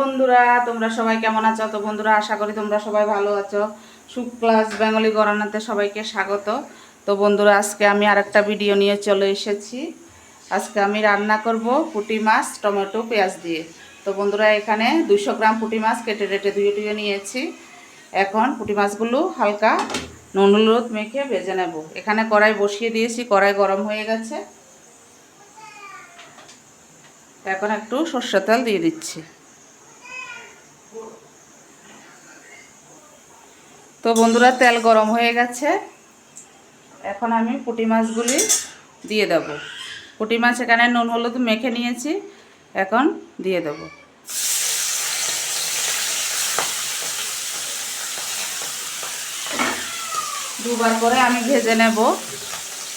বন্ধুরা, তোমরা সবাই কেমন আছো? তো বন্ধুরা, আশা করি তোমরা সবাই ভালো আছো। সুখ ক্লাস বেঙ্গলি গরানাতে সবাইকে স্বাগত। তো বন্ধুরা, আজকে আমি আরেকটা ভিডিও নিয়ে চলে এসেছি। আজকে আমি রান্না করব পুঁটি মাছ, টমেটো, পেঁয়াজ দিয়ে। তো বন্ধুরা, এখানে দুশো গ্রাম পুঁটি মাছ কেটে রেটে ধুয়ে টুয়ে নিয়েছি। এখন পুঁটি মাছগুলো হালকা নুন হলুদ মেখে ভেজে নেব। এখানে কড়াই বসিয়ে দিয়েছি, কড়াই গরম হয়ে গেছে। এখন একটু সর্ষে তেল দিয়ে দিচ্ছি। তো বন্ধুরা, তেল গরম হয়ে গেছে। এখন আমি পুঁটি মাছগুলি দিয়ে দেব। পুঁটি মাছ এখানে নুন, হলুদ মেখে নিয়েছি, এখন দিয়ে দেব। দুবার করে আমি ভেজে নেব।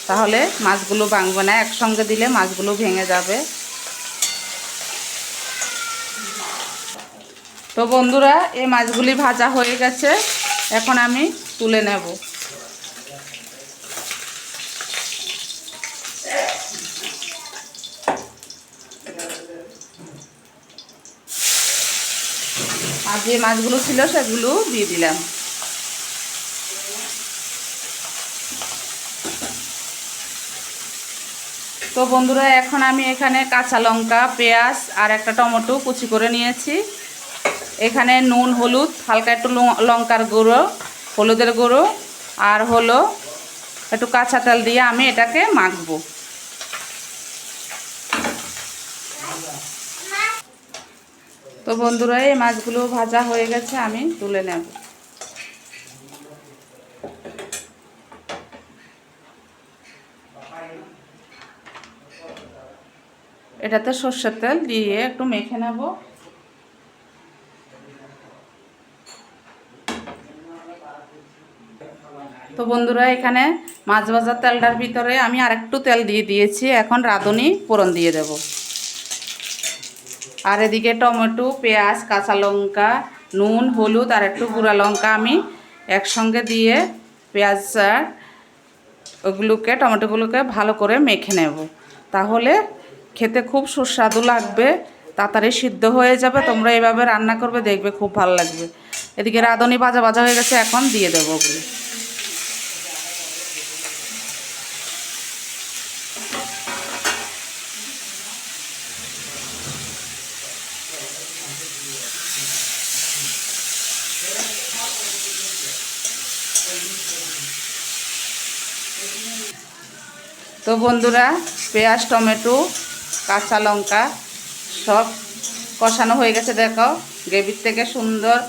তাহলে মাছগুলো ভাঙবে না, একসঙ্গে দিলে মাছগুলো ভেঙে যাবে। তো বন্ধুরা, এই মাছগুলি ভাজা হয়ে গেছে। এখন আমি তুলে নেব। আর যে মাছগুলো ছিল সেগুলো দিয়ে দিলাম। তো বন্ধুরা, এখন আমি এখানে কাঁচা লঙ্কা, পেঁয়াজ আর একটা টমেটো কুচি করে নিয়েছি। এখানে নুন, হলুদ, হালকা একটু লঙ্কার গুঁড়ো, হলুদের গুঁড়ো, আর হলো একটু কাঁচা তেল দিয়ে আমি এটাকে মাখবো। তো বন্ধুরা, এই মাছগুলো ভাজা হয়ে গেছে, আমি তুলে নেব। এটাতে সর্ষের তেল দিয়ে একটু মেখে নেব। তো বন্ধুরা, এখানে মাছ ভাজার তেলটার ভিতরে আমি আরেকটু তেল দিয়ে দিয়েছি। এখন রাঁধুনি ফোড়ন দিয়ে দেব। আর এদিকে টমেটো, পেঁয়াজ, কাঁচা লঙ্কা, নুন, হলুদ আর একটু গুঁড়া লঙ্কা আমি একসঙ্গে দিয়ে পেঁয়াজ ওগুলোকে, টমেটোগুলোকে ভালো করে মেখে নেব। তাহলে খেতে খুব সুস্বাদু লাগবে, তাড়াতাড়ি সিদ্ধ হয়ে যাবে। তোমরা এভাবে রান্না করবে, দেখবে খুব ভালো লাগবে। এদিকে রাঁধুনি ভাজা ভাজা হয়ে গেছে, এখন দিয়ে দেবো ওগুলো। তো বন্ধুরা, পেঁয়াজ, টমেটো, কাঁচা লঙ্কা সব কষানো হয়ে গেছে, দেখো। গ্রেভির থেকে সুন্দর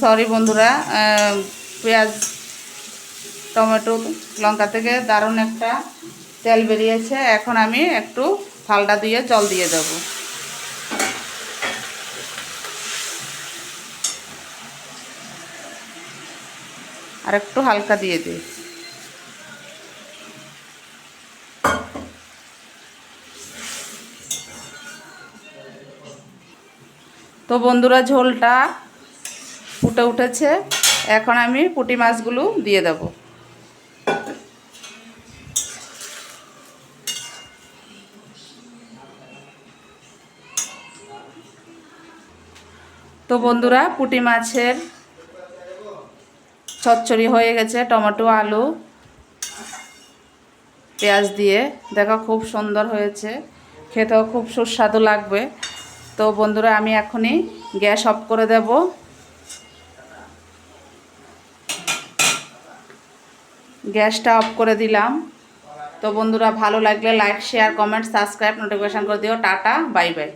সরি বন্ধুরা পেঁয়াজ, টমেটো, লঙ্কা থেকে দারুণ একটা তেল বেরিয়েছে। এখন আমি একটু থালটা দিয়ে জল দিয়ে দেব। আর একটু হালকা দিয়ে দিই। তো বন্ধুরা, ঝোলটা ফুটে উঠেছে। এখন আমি পুঁটি মাছগুলো দিয়ে দেব। তো বন্ধুরা, পুটি মাছের চচ্চড়ি হয়ে গেছে, টমেটো, আলু, পেঁয়াজ দিয়ে। দেখো, খুব সুন্দর হয়েছে। খেতেও খুব সুস্বাদু লাগবে। তো বন্ধুরা, আমি এখনই গ্যাস অফ করে দেব। গ্যাসটা অফ করে দিলাম। তো বন্ধুরা, ভালো লাগলে like, share, comment, subscribe, notification করে দিও। Tata, bye bye.